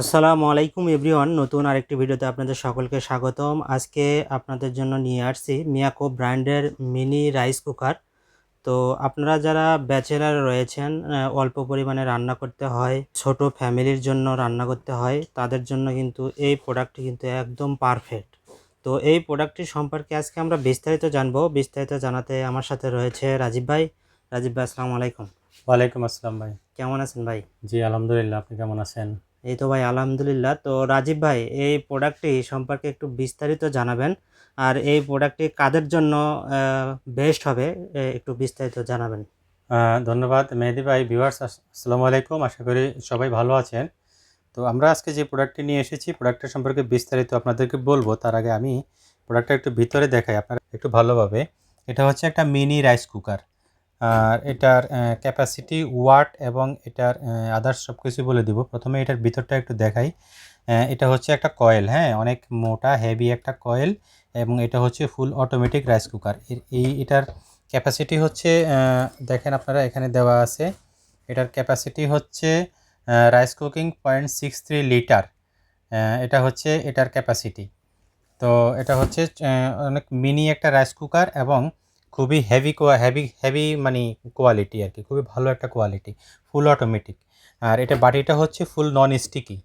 আসসালামু আলাইকুম এভরিওয়ান নতুন আরেকটি ভিডিওতে আপনাদের সকলকে স্বাগতম। আজকে আপনাদের জন্য নিয়ে আসছি মিয়াকো ব্র্যান্ডের মিনি রাইস কুকার। তো আপনারা যারা ব্যাচেলার রয়েছেন অল্প পরিমাণে রান্না করতে হয় ছোট ফ্যামিলির জন্য রান্না করতে হয় তাদের জন্য কিন্তু এই প্রোডাক্টটি কিন্তু একদম পারফেক্ট। তো এই প্রোডাক্টটি সম্পর্কে আজকে আমরা বিস্তারিত জানব। বিস্তারিত জানাতে আমার সাথে রয়েছে রাজীব ভাই। রাজীব ভাই আসসালামু আলাইকুম। ওয়ালাইকুম আসসালাম ভাই। কেমন আছেন ভাই? জি আলহামদুলিল্লাহ আপনি কেমন আছেন? এই তো ভাই, আলহামদুলিল্লাহ। তো রাজীব ভাই, এই প্রোডাক্টটি সম্পর্কে একটু বিস্তারিত জানাবেন। আর এই প্রোডাক্টটি কাদের জন্য বেস্ট হবে একটু বিস্তারিত জানাবেন। ধন্যবাদ। মেহেদি ভাই ভিউয়ার্স আসসালামু আলাইকুম। আশা করি সবাই ভালো আছেন। তো আমরা আজকে যে প্রোডাক্টটি নিয়ে এসেছি প্রোডাক্টের সম্পর্কে বিস্তারিত আপনাদেরকে বলব। তার আগে আমি প্রোডাক্টটা একটু ভিতরে দেখাই আপনারা একটু ভালোভাবে। এটা হচ্ছে একটা মিনি রাইস কুকার আর এটার ক্যাপাসিটি ওয়াট এবং এটার আদার্স সব কিছু বলে দিব। প্রথমে এটার ভিতরটা একটু দেখাই। এটা হচ্ছে একটা কয়েল হ্যাঁ? অনেক মোটা হেভি একটা কয়েল এবং এটা হচ্ছে ফুল অটোমেটিক রাইস কুকার এই, এটার ক্যাপাসিটি হচ্ছে দেখেন আপনারা এখানে দেওয়া আছে। এটার ক্যাপাসিটি হচ্ছে rice cooking point six three litre এটা হচ্ছে এটার ক্যাপাসিটি তো এটা হচ্ছে অনেক মিনি একটা রাইস কুকার এবং খুবই হেভি কোয়া হেভি হেভি মানে কোয়ালিটি আর কি খুবই ভালো একটা কোয়ালিটি ফুল অটোমেটিক আর এটা বাটিটা হচ্ছে ফুল নন স্টিকি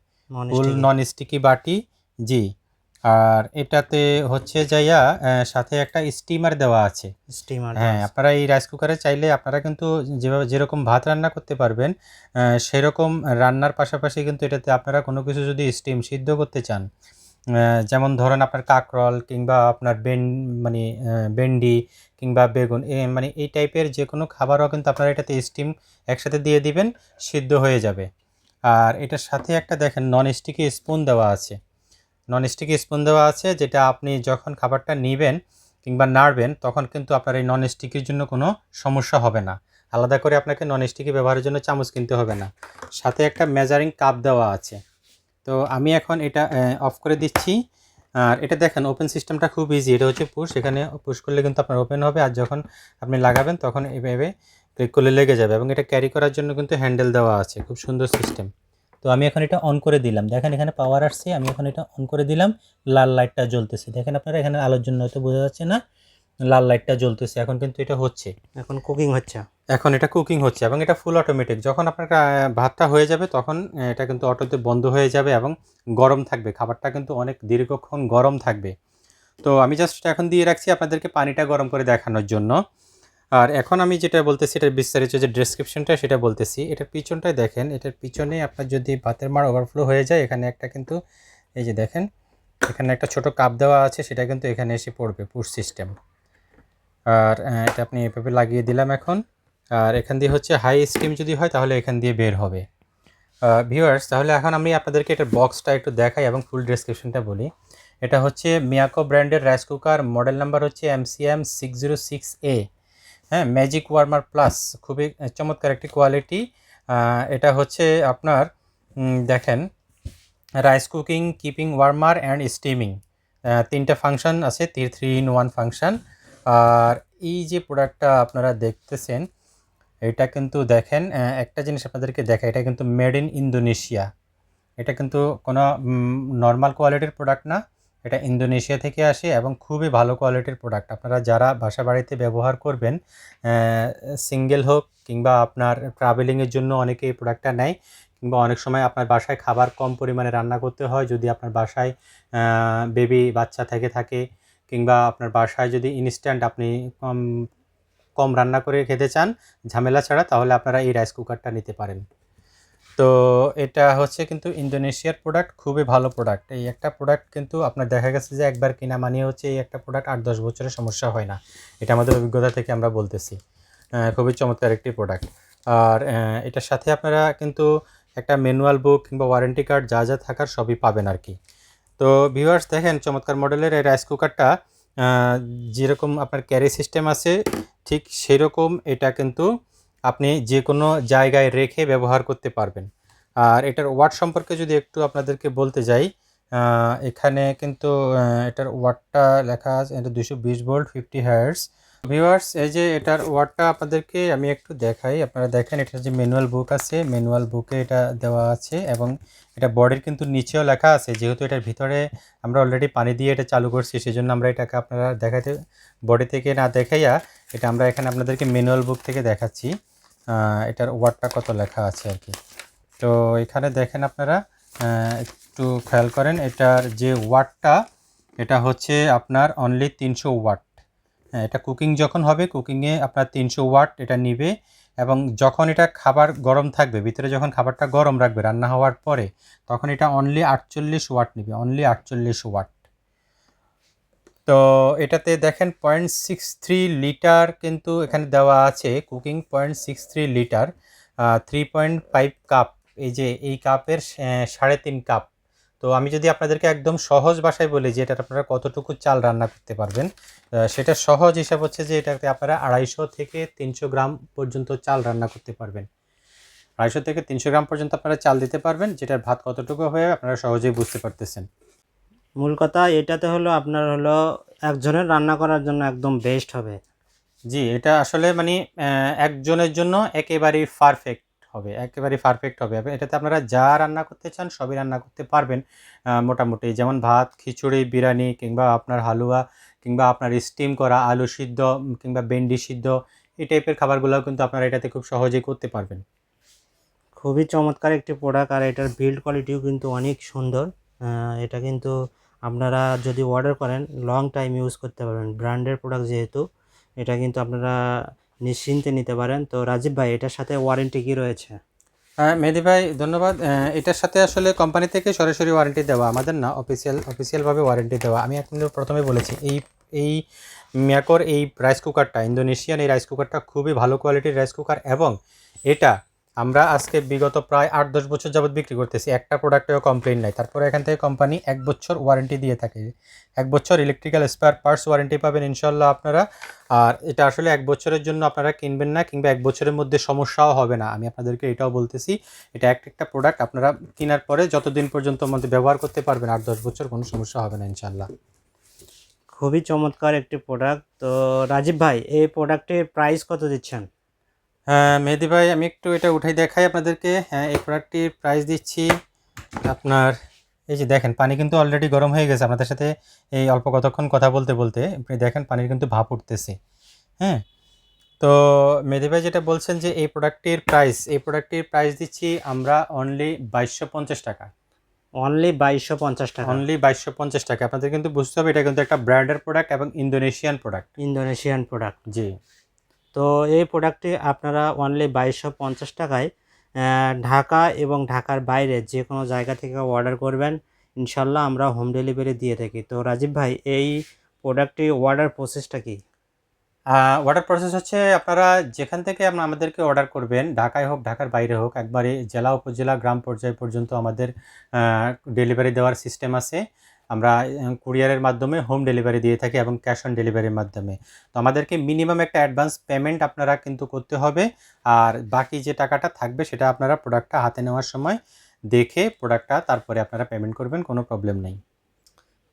ফুল নন স্টিকি বাটি জি। আর এটাতে হচ্ছে যাইয়া সাথে একটা স্টিমার দেওয়া আছে। স্টিমার হ্যাঁ আপনারা এই রাইস কুকারে চাইলে আপনারা কিন্তু যেভাবে যেরকম ভাত রান্না করতে পারবেন সেরকম রান্নার পাশাপাশি কিন্তু এটাতে আপনারা কোনো কিছু যদি স্টিম সিদ্ধ করতে চান যেমন ধরেন আপনার কাকরল কিংবা আপনার বেন মানে ভেন্ডি কিংবা বেগুন, এ মানে এই টাইপের যে কোনো খাবারও কিন্তু আপনারা এটাতে স্টিম একসাথে দিয়ে দিবেন, সিদ্ধ হয়ে যাবে। আর এটার সাথে একটা দেখেন নন স্টিকি স্পুন দেওয়া আছে। নন স্টিকি স্পুন দেওয়া আছে যেটা আপনি যখন খাবারটা নেবেন কিংবা নাড়বেন তখন কিন্তু আপনার এই নন স্টিকির জন্য কোনো সমস্যা হবে না। আলাদা করে আপনাকে নন স্টিকি ব্যবহারের জন্য চামচ কিনতে হবে না। সাথে একটা মেজারিং কাপ দেওয়া আছে। তো আমি এখন এটা অফ করে দিচ্ছি। আর এটা দেখেন ওপেন সিস্টেমটা খুব ইজি এটা হচ্ছে পুশ এখানে পুশ করলে কিন্তু আপনার ওপেন হবে, আর যখন আপনি লাগাবেন তখন এভাবে ক্লিক করলে লেগে যাবে এবং এটা ক্যারি করার জন্য কিন্তু হ্যান্ডেল দেওয়া আছে, খুব সুন্দর সিস্টেম তো আমি এখন এটা অন করে দিলাম। দেখেন এখানে পাওয়ার আসছে, আমি এখন এটা অন করে দিলাম। লাল লাইটটা জ্বলতেছে। দেখেন আপনারা এখানে আলোর জন্য হয়তো বোঝা যাচ্ছে না। লাল লাইটটা জ্বলতেছে। এখন কিন্তু এটা হচ্ছে। এখন কুকিং হচ্ছে। এখন এটা কুকিং হচ্ছে এবং এটা ফুল অটোমেটিক যখন আপনার ভাতটা হয়ে যাবে তখন এটা কিন্তু অটোতে বন্ধ হয়ে যাবে এবং গরম থাকবে। খাবারটা কিন্তু অনেক দীর্ঘক্ষণ গরম থাকবে। তো আমি জাস্ট এখন দিয়ে রাখছি আপনাদেরকে পানিটা গরম করে দেখানোর জন্য। আর এখন আমি যেটা বলতেছি এটার বিস্তারিত যে ডেসক্রিপশনটা সেটা বলতেছি। এটার পিছনটায় দেখেন এটার পিছনে আপনার যদি ভাতের মার ওভারফ্লো হয়ে যায় এখানে একটা কিন্তু এই যে দেখেন এখানে একটা ছোট কাপ দেওয়া আছে সেটা কিন্তু এখানে এসে পড়বে পুশ সিস্টেম আর এটা আপনি এভাবে লাগিয়ে দিলাম এখন। আর এখান দিয়ে হচ্ছে হাই স্টিম যদি হয়, তাহলে এখান দিয়ে বের হবে। ভিউয়ার্স তাহলে এখন আমি আপনাদেরকে এটার বক্সটা একটু দেখাই এবং ফুল ডেসক্রিপশনটা বলি। এটা হচ্ছে মিয়াকো ব্র্যান্ডের রাইস কুকার মডেল নাম্বার হচ্ছে MCM six zero six A হ্যাঁ ম্যাজিক ওয়ার্মার প্লাস খুবই চমৎকার একটি কোয়ালিটি এটা হচ্ছে আপনার দেখেন rice cooking keeping warmer and steaming তিনটা ফাংশন আছে থ্রি ইন ওয়ান ফাংশন আর এই যে প্রোডাক্টটা আপনারা দেখতেছেন, এটা কিন্তু দেখেন একটা জিনিস আপনাদেরকে দেখা এটা কিন্তু মেড ইন ইন্দোনেশিয়া এটা কিন্তু কোনো নর্মাল কোয়ালিটির প্রোডাক্ট না, এটা ইন্দোনেশিয়া থেকে আসে এবং খুবই ভালো কোয়ালিটির প্রোডাক্ট আপনারা যারা বাসা বাড়িতে ব্যবহার করবেন সিঙ্গেল হোক কিংবা আপনার ট্রাভেলিংয়ের জন্য অনেকে এই প্রোডাক্টটা নেয়, কিংবা অনেক সময় আপনার বাসায় খাবার কম পরিমাণে রান্না করতে হয়, যদি আপনার বাসায় বেবি বাচ্চা থেকে থাকে কিংবা আপনার বাসায় যদি ইনস্ট্যান্ট আপনি কম কম রান্না করে খেতে চান, ঝামেলা ছাড়া, তাহলে আপনারা এই রাইস কুকারটা নিতে পারেন। তো এটা হচ্ছে কিন্তু ইন্দোনেশিয়ার প্রোডাক্ট খুবই ভালো প্রোডাক্ট এই একটা প্রোডাক্ট কিন্তু আপনার দেখা গেছে যে একবার কিনা মানিয়ে হচ্ছে এই একটা প্রোডাক্ট আট দশ বছরের সমস্যা হয় না। এটা আমাদের অভিজ্ঞতা থেকে আমরা বলতেছি। খুবই চমৎকার একটি প্রোডাক্ট আর এটার সাথে আপনারা কিন্তু একটা ম্যানুয়াল বুক কিংবা ওয়ারেন্টি কার্ড যা যা থাকার সবই পাবেন আর কি। তো ভিউয়ার্স দেখেন, চমৎকার মডেলের এই রাইস কুকারটা যেরকম আপনার ক্যারি সিস্টেম আছে, ঠিক সেরকম এটা কিন্তু আপনি যে কোনো জায়গায় রেখে ব্যবহার করতে পারবেন। আর এটার ওয়াট সম্পর্কে যদি একটু আপনাদেরকে বলতে যাই এখানে কিন্তু এটার ওয়াটটা লেখা আছে, এটা দুশো বিশ ভোল্ট ফিফটি হায়ার্স ভিউয়ার্স, এই যে এটার ওয়ার্ডটা আপনাদেরকে আমি একটু দেখাই। আপনারা দেখেন, এটা যে ম্যানুয়াল বুক আছে, ম্যানুয়াল বুকে এটা দেওয়া আছে এবং এটা বডির কিন্তু নিচেও লেখা আছে। যেহেতু এটার ভিতরে আমরা অলরেডি পানি দিয়ে এটা চালু করছি সেই জন্য আমরা এটাকে আপনারা দেখাতে বডি থেকে না দেখাইয়া এটা আমরা এখানে আপনাদেরকে ম্যানুয়াল বুক থেকে দেখাচ্ছি। এটার ওয়ার্ডটা কত লেখা আছে আর কি। তো এখানে দেখেন আপনারা একটু খেয়াল করেন, এটার যে ওয়াটটা এটা হচ্ছে আপনার অনলি তিনশো হ্যাঁ এটা কুকিং যখন হবে কুকিংয়ে আপনার তিনশো ওয়াট এটা নিবে এবং যখন এটা খাবার গরম থাকবে, ভিতরে যখন খাবারটা গরম রাখবে, রান্না হওয়ার পরে, তখন এটা অনলি আটচল্লিশ ওয়াট নিবে অনলি আটচল্লিশ ওয়াট। তো এটাতে দেখেন পয়েন্ট সিক্স থ্রি লিটার কিন্তু এখানে দেওয়া আছে cooking point six three litre three point five cup এই যে এই কাপের সাড়ে তিন কাপ তো আমি যদি আপনাদেরকে একদম সহজ ভাষায় বলি যে এটা আপনারা কতটুকু চাল রান্না করতে পারবেন সেটা সহজ হিসাব হচ্ছে যে এটাতে আপনারা আড়াইশো থেকে তিনশো গ্রাম পর্যন্ত চাল রান্না করতে পারবেন। আড়াইশো থেকে তিনশো গ্রাম পর্যন্ত আপনারা চাল দিতে পারবেন যেটার ভাত কতটুকু হয়ে আপনারা সহজেই বুঝতে পারতেছেন। মূল কথা এটাতে হলো আপনার হলো একজনের রান্না করার জন্য একদম বেস্ট হবে। জি এটা আসলে মানে একজনের জন্য একেবারেই পারফেক্ট হবে, একেবারে পারফেক্ট হবে। এটাতে আপনারা যা রান্না করতে চান সবই রান্না করতে পারবেন। মোটামুটি যেমন ভাত, খিচুড়ি, বিরিয়ানি কিংবা আপনার হালুয়া কিংবা আপনার স্টিম করা আলু সিদ্ধ কিংবা ভেন্ডি সিদ্ধ, এই টাইপের খাবারগুলোও কিন্তু আপনারা এটাতে খুব সহজেই করতে পারবেন। খুবই চমৎকার একটি প্রোডাক্ট আর এটার বিল্ড কোয়ালিটিও কিন্তু অনেক সুন্দর। এটা কিন্তু আপনারা যদি অর্ডার করেন লং টাইম ইউজ করতে পারবেন। ব্র্যান্ডের প্রোডাক্ট যেহেতু, এটা কিন্তু আপনারা নিশ্চিন্তে নিতে পারেন। তো রাজীব ভাই, এটার সাথে ওয়ারেন্টি কি রয়েছে? হ্যাঁ মেহেদি ভাই, ধন্যবাদ। এটার সাথে আসলে কোম্পানি থেকে সরাসরি ওয়ারেন্টি দেওয়া, আমাদের না অফিসিয়াল অফিসিয়ালভাবে ওয়ারেন্টি দেওয়া। আমি এখন প্রথমে বলেছি, এই এই ম্যাকোর, এই রাইস কুকারটা ইন্দোনেশিয়ান এই রাইস কুকারটা খুবই ভালো কোয়ালিটির রাইস কুকার এবং এটা আমরা আজকে বিগত প্রায় আট দশ বছর যাবত বিক্রি করতেছি। একটা প্রোডাক্টেও কমপ্লেন নাই। তারপরে এখান থেকে কোম্পানি এক বছর ওয়ারেন্টি দিয়ে থাকে। এক বছর ইলেকট্রিক্যাল স্পেয়ার পার্টস ওয়ারেন্টি পাবেন ইনশাল্লাহ আপনারা। আর এটা আসলে এক বছরের জন্য আপনারা কিনবেন না, কিংবা এক বছরের মধ্যে সমস্যাও হবে না। আমি আপনাদেরকে এটাও বলতেছি, এটা এক একটা প্রোডাক্ট আপনারা কেনার পরে যতদিন পর্যন্ত মধ্যে ব্যবহার করতে পারবেন, আট দশ বছর কোনো সমস্যা হবে না ইনশাল্লাহ খুবই চমৎকার একটি প্রোডাক্ট তো রাজীব ভাই, এই প্রোডাক্টের প্রাইস কত দিচ্ছেন? মেহেদি ভাই আমি একটু এটা উঠাই দেখাই আপনাদেরকে। হ্যাঁ এই প্রোডাক্টটির প্রাইস দিচ্ছি আপনার এই যে দেখেন পানি কিন্তু অলরেডি গরম হয়ে গেছে আপনাদের সাথে এই অল্প কতক্ষণ কথা বলতে বলতে। আপনি দেখেন পানির কিন্তু ভাপ উঠতেছে। হ্যাঁ তো মেহেদি ভাই যেটা বলছেন যে এই প্রোডাক্টটির প্রাইস এই প্রোডাক্টটির প্রাইস দিচ্ছি আমরা অনলি বাইশশো পঞ্চাশ টাকা। অনলি বাইশশো পঞ্চাশ টাকা। অনলি বাইশশো পঞ্চাশ টাকা। আপনাদের কিন্তু বুঝতে হবে এটা কিন্তু একটা ব্র্যান্ডের প্রোডাক্ট এবং ইন্দোনেশিয়ান প্রোডাক্ট ইন্দোনেশিয়ান প্রোডাক্ট জি। তো এই প্রোডাক্টটি আপনারা অনলি বাইশশো পঞ্চাশ টাকায় ঢাকা এবং ঢাকার বাইরে যে কোনো জায়গা থেকে অর্ডার করবেন। ইনশাল্লাহ আমরা হোম ডেলিভারি দিয়ে থাকি। তো রাজীব ভাই, এই প্রোডাক্টটি অর্ডার প্রসেসটা কি? অর্ডার প্রসেস হচ্ছে আপনারা যেখান থেকে আপনারা আমাদেরকে অর্ডার করবেন, ঢাকায় হোক, ঢাকার বাইরে হোক, একবারে জেলা, উপজেলা, গ্রাম পর্যায় পর্যন্ত আমাদের ডেলিভারি দেওয়ার সিস্টেম আছে। আমরা কুরিয়ারের মাধ্যমে হোম ডেলিভারি দিয়ে থাকি এবং ক্যাশ অন ডেলিভারির মাধ্যমে। তো আমাদেরকে মিনিমাম একটা অ্যাডভান্স পেমেন্ট আপনারা কিন্তু করতে হবে। আর বাকি যে টাকাটা থাকবে সেটা আপনারা প্রোডাক্টটা হাতে নেওয়ার সময় দেখে প্রোডাক্টটা তারপরে আপনারা পেমেন্ট করবেন, কোনো প্রবলেম নেই।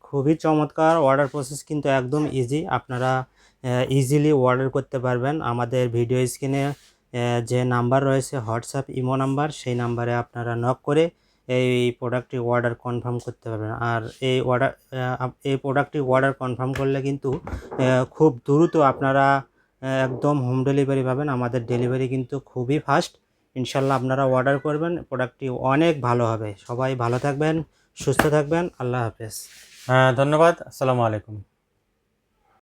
খুবই চমৎকার অর্ডার প্রসেস কিন্তু একদম ইজি আপনারা ইজিলি অর্ডার করতে পারবেন। আমাদের ভিডিও স্ক্রিনে যে নাম্বার রয়েছে হোয়াটসঅ্যাপ ইমো নাম্বার সেই নাম্বারে আপনারা নক করে এই প্রোডাক্টটি অর্ডার কনফার্ম করতে পারবেন আর এই অর্ডার এই প্রোডাক্টটি অর্ডার কনফার্ম করলে কিন্তু খুব দ্রুত আপনারা একদম হোম ডেলিভারি পাবেন। আমাদের ডেলিভারি কিন্তু খুবই ফাস্ট ইনশাল্লাহ আপনারা অর্ডার করবেন প্রোডাক্টটি অনেক ভালো হবে। সবাই ভালো থাকবেন, সুস্থ থাকবেন। আল্লাহ হাফেজ। হ্যাঁ ধন্যবাদ। আসসালামু আলাইকুম।